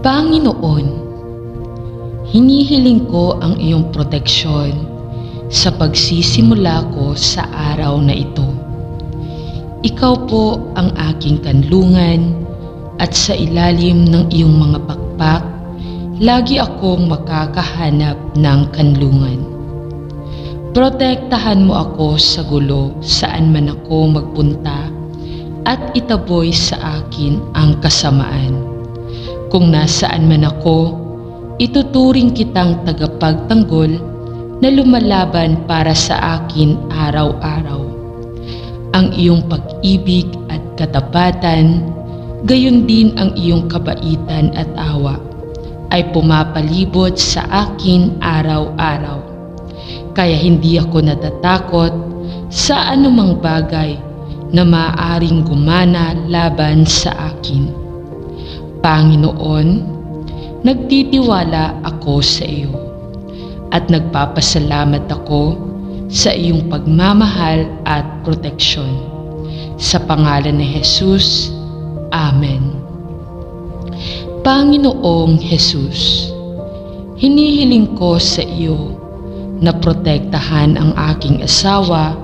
Panginoon, hinihiling ko ang iyong proteksyon sa pagsisimula ko sa araw na ito. Ikaw po ang aking kanlungan at sa ilalim ng iyong mga pakpak, lagi akong makakahanap ng kanlungan. Protektahan mo ako sa gulo saan man ako magpunta at itaboy sa akin ang kasamaan. Kung nasaan man ako, ituturing kitang tagapagtanggol na lumalaban para sa akin araw-araw. Ang iyong pag-ibig at katapatan, gayon din ang iyong kabaitan at awa, ay pumapalibot sa akin araw-araw. Kaya hindi ako natatakot sa anumang bagay na maaaring gumana laban sa akin. Panginoon, nagtitiwala ako sa iyo at nagpapasalamat ako sa iyong pagmamahal at proteksyon. Sa pangalan ni Jesus, Amen. Panginoong Jesus, hinihiling ko sa iyo na protektahan ang aking asawa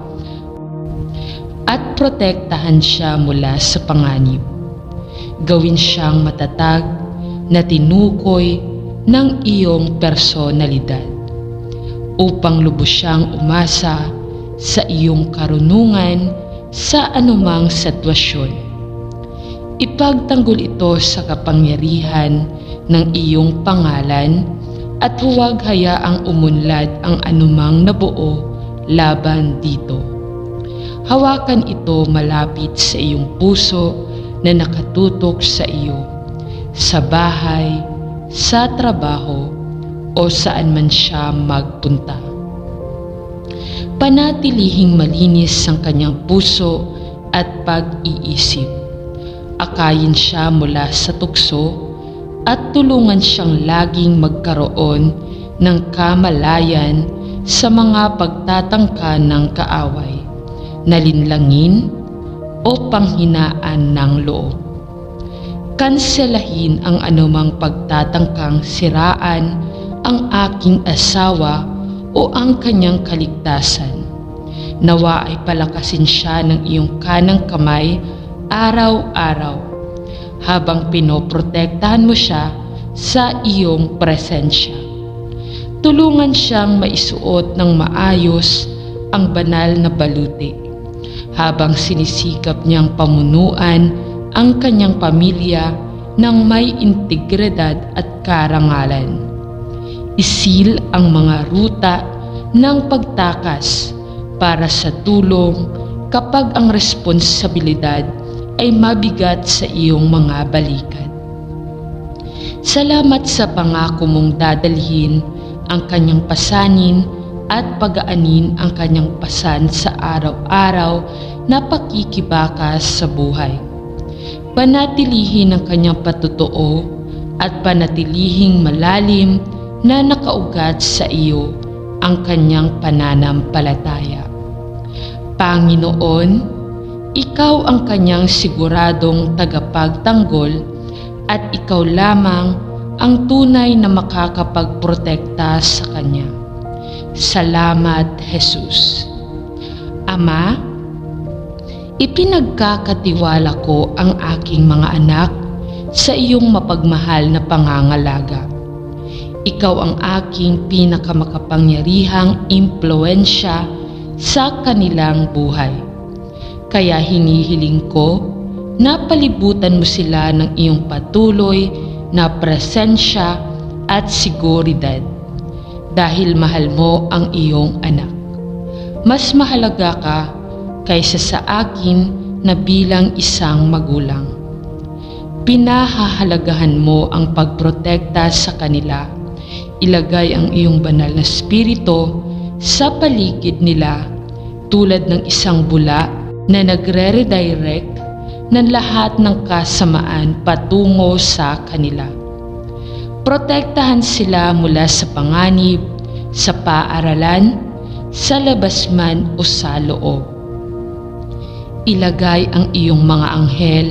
at protektahan siya mula sa panganib. Gawin siyang matatag na tinukoy ng iyong personalidad upang lubos siyang umasa sa iyong karunungan sa anumang sitwasyon. Ipagtanggol ito sa kapangyarihan ng iyong pangalan at huwag hayaang umunlad ang anumang nabuo laban dito. Hawakan ito malapit sa iyong puso na nakatutok sa iyo, sa bahay, sa trabaho, o saan man siya magpunta. Panatilihing malinis ang kanyang puso at pag-iisip. Akayin siya mula sa tukso at tulungan siyang laging magkaroon ng kamalayan sa mga pagtatangka ng kaaway, nalinlangin o panghinaan ng loob. Kanselahin ang anumang pagtatangkang siraan ang aking asawa o ang kanyang kaligtasan. Nawa ay palakasin siya ng iyong kanang kamay araw-araw habang pinoprotektahan mo siya sa iyong presensya. Tulungan siyang maisuot ng maayos ang banal na baluti habang sinisikap niyang pamunuan ang kanyang pamilya ng may integridad at karangalan. Isil ang mga ruta ng pagtakas para sa tulong kapag ang responsibilidad ay mabigat sa iyong mga balikat. Salamat sa pangako mong dadalhin ang kanyang pasanin at pagaanin ang kanyang pasan sa araw-araw na pakikibakas sa buhay. Panatilihin ang kanyang patutuo at panatilihing malalim na nakaugat sa iyo ang kanyang pananampalataya. Panginoon, ikaw ang kanyang siguradong tagapagtanggol at ikaw lamang ang tunay na makakapagprotekta sa kanya. Salamat, Jesus. Ama, ipinagkakatiwala ko ang aking mga anak sa iyong mapagmahal na pangangalaga. Ikaw ang aking pinakamakapangyarihang impluensya sa kanilang buhay kaya hinihiling ko na palibutan mo sila ng iyong patuloy na presensya at seguridad dahil mahal mo ang iyong anak. Mas mahalaga ka kaysa sa akin na bilang isang magulang. Pinahahalagahan mo ang pagprotekta sa kanila. Ilagay ang iyong banal na spirito sa paligid nila tulad ng isang bula na nagre-redirect ng lahat ng kasamaan patungo sa kanila. Protektahan sila mula sa panganib, sa paaralan, sa labas man o sa loob. Ilagay ang iyong mga anghel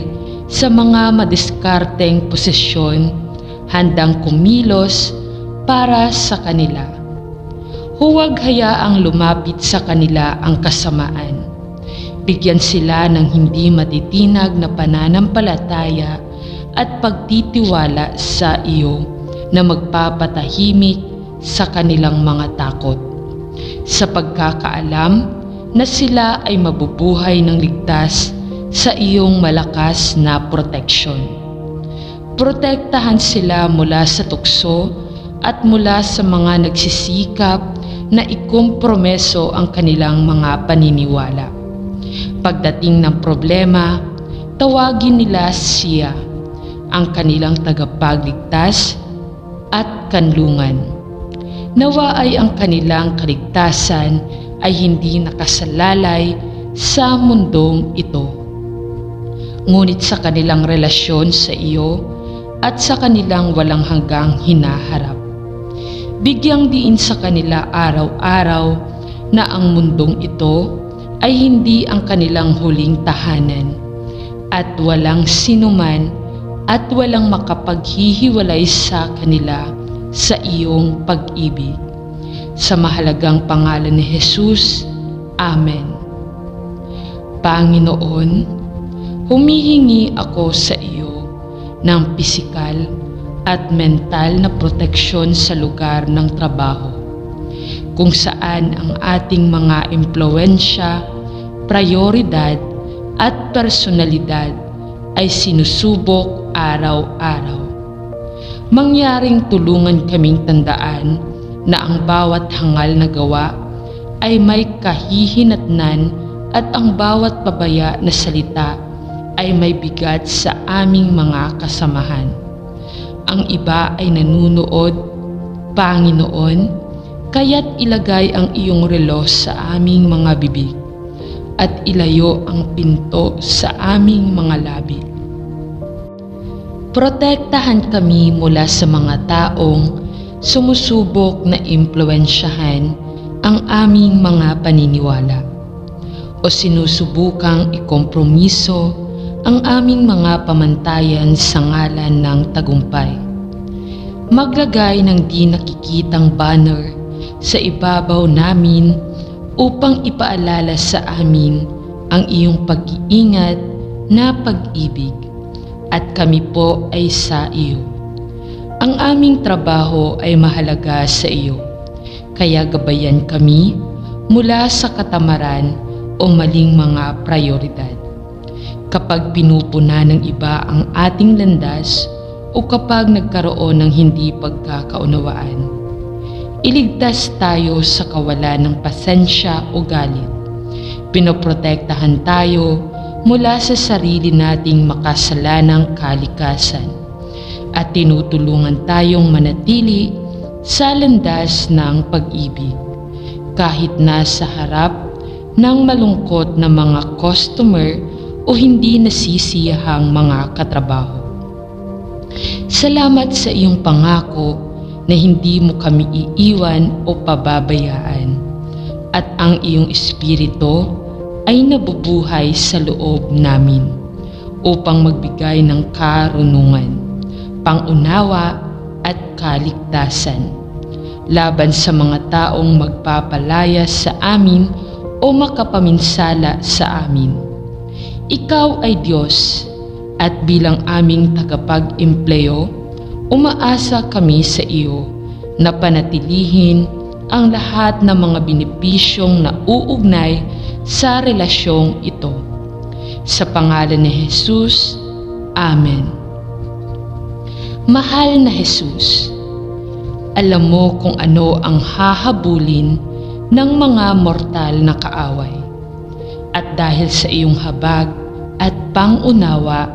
sa mga madiskarteng posisyon handang kumilos para sa kanila. Huwag hayaang lumapit sa kanila ang kasamaan. Bigyan sila ng hindi matitinag na pananampalataya at pagtitiwala sa iyo na magpapatahimik sa kanilang mga takot. Sa pagkakaalam na sila ay mabubuhay ng ligtas sa iyong malakas na proteksyon. Protektahan sila mula sa tukso at mula sa mga nagsisikap na ikompromeso ang kanilang mga paniniwala. Pagdating ng problema, tawagin nila siya, ang kanilang tagapagligtas at kanlungan. Nawa ay ang kanilang kaligtasan ay hindi nakasalalay sa mundong ito. Ngunit sa kanilang relasyon sa iyo at sa kanilang walang hanggang hinaharap. Bigyang diin sa kanila araw-araw na ang mundong ito ay hindi ang kanilang huling tahanan at walang sinuman at walang makapaghihiwalay sa kanila sa iyong pag-ibig. Sa mahalagang pangalan ni Jesus, Amen. Panginoon, humihingi ako sa iyo ng pisikal at mental na proteksyon sa lugar ng trabaho kung saan ang ating mga impluensya, prioridad at personalidad ay sinusubok araw-araw. Mangyaring tulungan kaming tandaan na ang bawat hangal na gawa ay may kahihinatnan at ang bawat pabaya na salita ay may bigat sa aming mga kasamahan. Ang iba ay nanunood, Panginoon, kaya't ilagay ang iyong relo sa aming mga bibig at ilayo ang pinto sa aming mga labi. Protektahan kami mula sa mga taong sumusubok na impluensyahan ang aming mga paniniwala o sinusubukang ikompromiso ang aming mga pamantayan sa ngalan ng tagumpay. Maglagay ng di nakikitang banner sa ibabaw namin upang ipaalala sa amin ang iyong pag-iingat na pag-ibig at kami po ay sa iyo. Ang aming trabaho ay mahalaga sa iyo, kaya gabayan kami mula sa katamaran o maling mga prioridad. Kapag pinupuna ng iba ang ating landas o kapag nagkaroon ng hindi pagkakaunawaan, iligtas tayo sa kawalan ng pasensya o galit. Pinoprotektahan tayo mula sa sarili nating makasalanang kalikasan. At tinutulungan tayong manatili sa landas ng pag-ibig. Kahit nasa harap ng malungkot na mga customer o hindi nasisiyahang mga katrabaho. Salamat sa iyong pangako na hindi mo kami iiwan o pababayaan. At ang iyong espiritu ay nabubuhay sa loob namin upang magbigay ng karunungan, pangunawa at kaligtasan laban sa mga taong magpapalaya sa amin o makapaminsala sa amin. Ikaw ay Diyos at bilang aming tagapag-empleo, umaasa kami sa iyo na panatilihin ang lahat ng mga benepisyong nauugnay sa relasyong ito. Sa pangalan ni Jesus, Amen. Mahal na Jesus, alam mo kung ano ang hahabulin ng mga mortal na kaaway. At dahil sa iyong habag at pangunawa,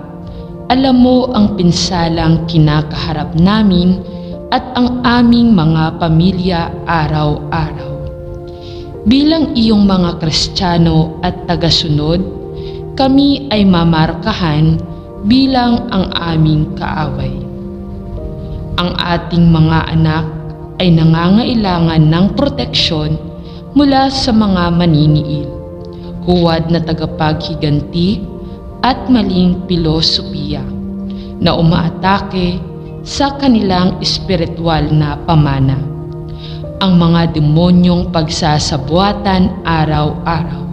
alam mo ang pinsalang kinakaharap namin at ang aming mga pamilya araw-araw. Bilang iyong mga Kristiyano at tagasunod, kami ay mamarkahan bilang ang aming kaaway. Ang ating mga anak ay nangangailangan ng proteksyon mula sa mga maniniil, huwad na tagapaghiganti at maling pilosopiya na umaatake sa kanilang espiritual na pamana. Ang mga demonyong pagsasabuatan araw-araw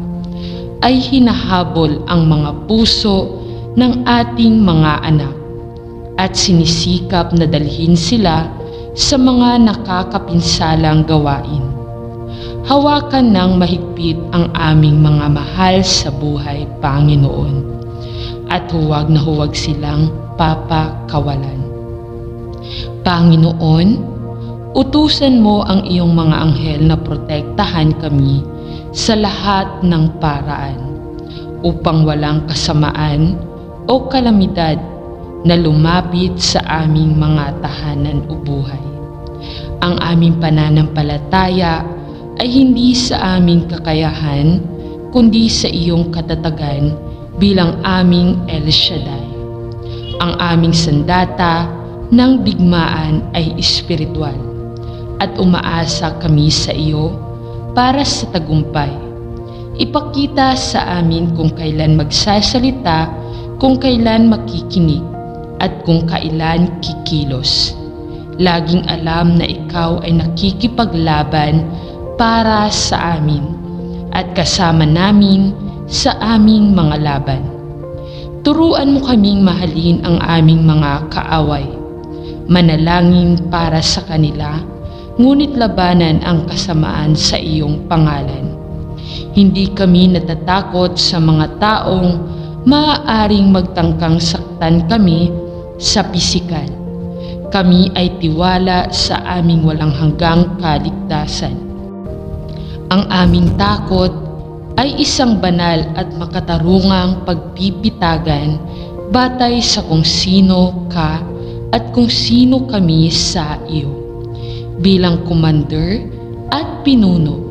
ay hinahabol ang mga puso ng ating mga anak at sinisikap na dalhin sila sa mga nakakapinsalang gawain. Hawakan ng mahigpit ang aming mga mahal sa buhay, Panginoon, at huwag na huwag silang papakawalan. Panginoon, utusan mo ang iyong mga anghel na protektahan kami sa lahat ng paraan upang walang kasamaan o kalamidad na lumapit sa aming mga tahanan o buhay. Ang aming pananampalataya ay hindi sa aming kakayahan, kundi sa iyong katatagan bilang aming El Shaddai. Ang aming sandata ng digmaan ay espiritual at umaasa kami sa iyo para sa tagumpay. Ipakita sa amin kung kailan magsasalita, kung kailan makikinig, at kung kailan kikilos. Laging alam na ikaw ay nakikipaglaban para sa amin at kasama namin sa aming mga laban. Turuan mo kaming mahalin ang aming mga kaaway. Manalangin para sa kanila, ngunit labanan ang kasamaan sa iyong pangalan. Hindi kami natatakot sa mga taong maaaring magtangkang saktan kami sa pisikal. Kami ay tiwala sa aming walang hanggang kaligtasan. Ang aming takot ay isang banal at makatarungang pagpipitagan batay sa kung sino ka at kung sino kami sa iyo. Bilang commander at pinuno,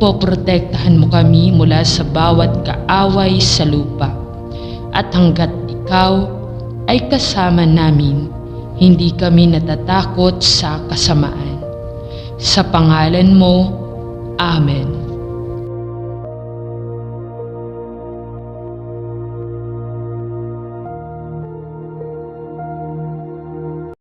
poprotektahan mo kami mula sa bawat kaaway sa lupa. At hanggat ikaw ay kasama namin, hindi kami natatakot sa kasamaan. Sa pangalan mo, Amen.